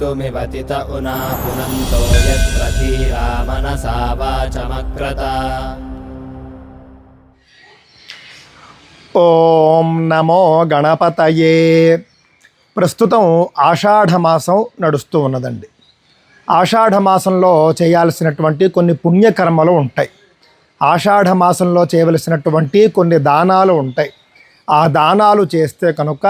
कर्तुमिवतित उना पुनन्तो यत्र धीरा मनसा वाचमक्रता ఓం నమో గణపతయే ప్రస్తుతం ఆషాఢ మాసం నడుస్తూ ఉన్నదండి ఆషాఢ మాసంలో చేయాల్సినటువంటి కొన్ని పుణ్యకర్మలు ఉంటాయి ఆషాఢ మాసంలో చేయవలసినటువంటి కొన్ని దానాలు ఉంటాయి ఆ దానాలు చేస్తే కనుక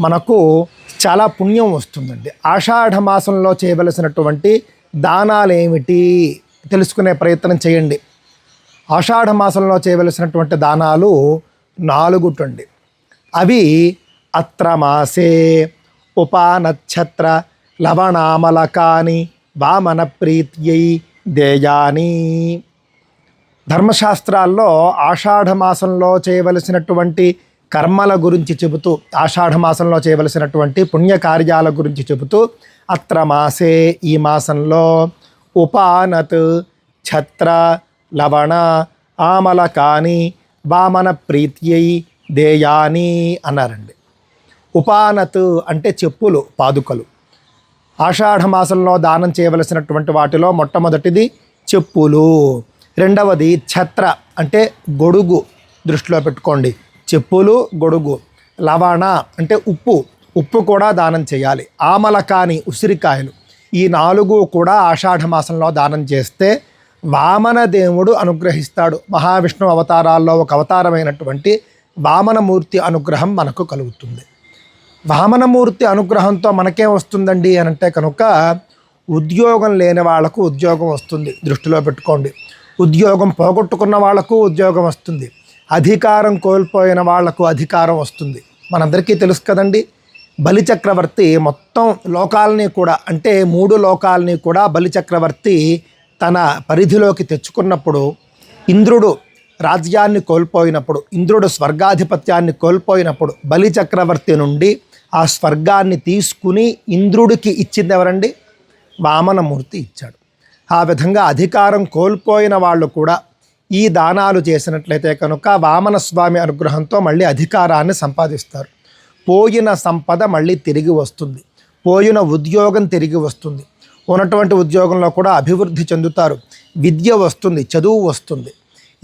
మనకు చాలా పుణ్యం వస్తుందండి. ఆషాఢ మాసంలో చేయవలసినటువంటి దానాలు ఏమిటి తెలుసుకునే ప్రయత్నం చేయండి. ఆషాఢ మాసంలో చేయవలసినటువంటి దానాలు నాలుగుటండి. అవి అత్రమాసే ఉపానక్షత్ర లవణామలకాని వామన ప్రీత్యై దేయాని. ధర్మశాస్త్రాల్లో ఆషాఢ మాసంలో చేయవలసినటువంటి కర్మల గురించి చెబుతూ ఆషాఢ మాసంలో చేయవలసినటువంటి పుణ్యకార్యాల గురించి చెబుతూ అత్ర మాసే ఈ మాసంలో ఉపానత్ ఛత్ర లవణ ఆమలకాని వామన ప్రీత్యై దేయాని అన్నారండి. ఉపానత్ అంటే చెప్పులు పాదుకలు. ఆషాఢ మాసంలో దానం చేయవలసినటువంటి వాటిలో మొట్టమొదటిది చెప్పులు. రెండవది ఛత్ర అంటే గొడుగు దృష్టిలో పెట్టుకోండి. చెప్పులు గొడుగు లవణ అంటే ఉప్పు. ఉప్పు కూడా దానం చేయాలి. ఆమలకాని ఉసిరికాయలు. ఈ నాలుగు కూడా ఆషాఢ మాసంలో దానం చేస్తే వామన దేవుడు అనుగ్రహిస్తాడు. మహావిష్ణు అవతారాల్లో ఒక అవతారమైనటువంటి వామనమూర్తి అనుగ్రహం మనకు కలుగుతుంది. వామనమూర్తి అనుగ్రహంతో మనకేం వస్తుందండి అని అంటే కనుక ఉద్యోగం లేని వాళ్ళకు ఉద్యోగం వస్తుంది. దృష్టిలో పెట్టుకోండి. ఉద్యోగం పోగొట్టుకున్న వాళ్ళకు ఉద్యోగం వస్తుంది. అధికారం కోల్పోయిన వాళ్ళకు అధికారం వస్తుంది. మనందరికీ తెలుసు కదండి బలిచక్రవర్తి మొత్తం లోకాలని కూడా అంటే మూడు లోకాలని కూడా బలిచక్రవర్తి తన పరిధిలోకి తెచ్చుకున్నప్పుడు ఇంద్రుడు రాజ్యాన్ని కోల్పోయినప్పుడు ఇంద్రుడు స్వర్గాధిపత్యాన్ని కోల్పోయినప్పుడు బలి చక్రవర్తి నుండి ఆ స్వర్గాన్ని తీసుకుని ఇంద్రుడికి ఇచ్చింది ఎవరండి? వామనమూర్తి ఇచ్చాడు. ఆ విధంగా అధికారం కోల్పోయిన వాళ్ళు కూడా ఈ దానాలు చేసినట్లయితే కనుక వామన స్వామి అనుగ్రహంతో మళ్ళీ అధికారాన్ని సంపాదిస్తారు. పోయిన సంపద మళ్ళీ తిరిగి వస్తుంది. పోయిన ఉద్యోగం తిరిగి వస్తుంది. ఉన్నటువంటి ఉద్యోగంలో కూడా అభివృద్ధి చెందుతారు. విద్య వస్తుంది చదువు వస్తుంది.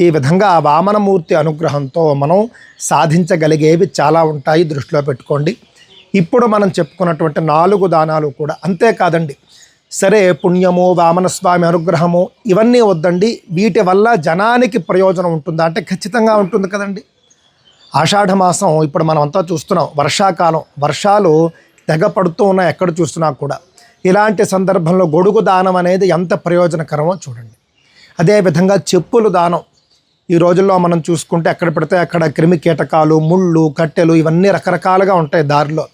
ఈ విధంగా వామనమూర్తి అనుగ్రహంతో మనం సాధించగలిగేవి చాలా ఉంటాయి. దృష్టిలో పెట్టుకోండి. ఇప్పుడు మనం చెప్పుకున్నటువంటి నాలుగు దానాలు కూడా అంతేకాదండి సరే పుణ్యము వామనస్వామి అనుగ్రహము ఇవన్నీ వద్దండి. వీటి వల్ల జనానికి ప్రయోజనం ఉంటుందా. అంటే ఖచ్చితంగా ఉంటుంది కదండి. ఆషాఢ మాసం ఇప్పుడు మనం అంతా చూస్తున్నాం. వర్షాకాలం. వర్షాలు తెగ పడుతూ ఉన్నాయి ఎక్కడ చూస్తున్నా కూడా. ఇలాంటి సందర్భంలో గొడుగు దానం అనేది ఎంత ప్రయోజనకరమో చూడండి. అదేవిధంగా చెప్పులు దానం. ఈ రోజుల్లో మనం చూసుకుంటే ఎక్కడ పెడితే అక్కడ క్రిమి కీటకాలు ముళ్ళు కట్టెలు ఇవన్నీ రకరకాలుగా ఉంటాయి దారిలో.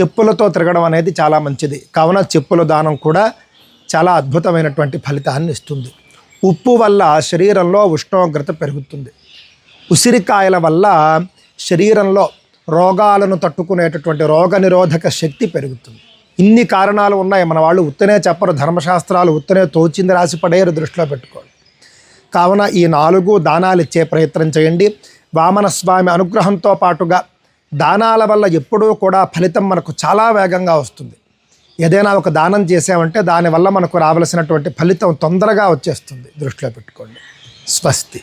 చెప్పులతో తిరగడం అనేది చాలా మంచిది. కావున చెప్పుల దానం కూడా చాలా అద్భుతమైనటువంటి ఫలితాన్ని ఇస్తుంది. ఉప్పు వల్ల శరీరంలో ఉష్ణోగ్రత పెరుగుతుంది. ఉసిరికాయల వల్ల శరీరంలో రోగాలను తట్టుకునేటటువంటి రోగనిరోధక శక్తి పెరుగుతుంది. ఇన్ని కారణాలు ఉన్నాయి. మన వాళ్ళు ఉత్తనే చెప్పరు ధర్మశాస్త్రాలు ఉత్తనే తోచింది రాసి పడేరు దృష్టిలో పెట్టుకోండి. కావున ఈ నాలుగు దానాలు ఇచ్చే ప్రయత్నం చేయండి. వామన స్వామి అనుగ్రహంతో పాటుగా దానాల వల్ల ఎప్పుడూ కూడా ఫలితం మనకు చాలా వేగంగా వస్తుంది. ఏదైనా ఒక దానం చేసామంటే దానివల్ల మనకు రావలసినటువంటి ఫలితం తొందరగా వచ్చేస్తుంది. దృష్టిలో పెట్టుకోండి. స్వస్తి.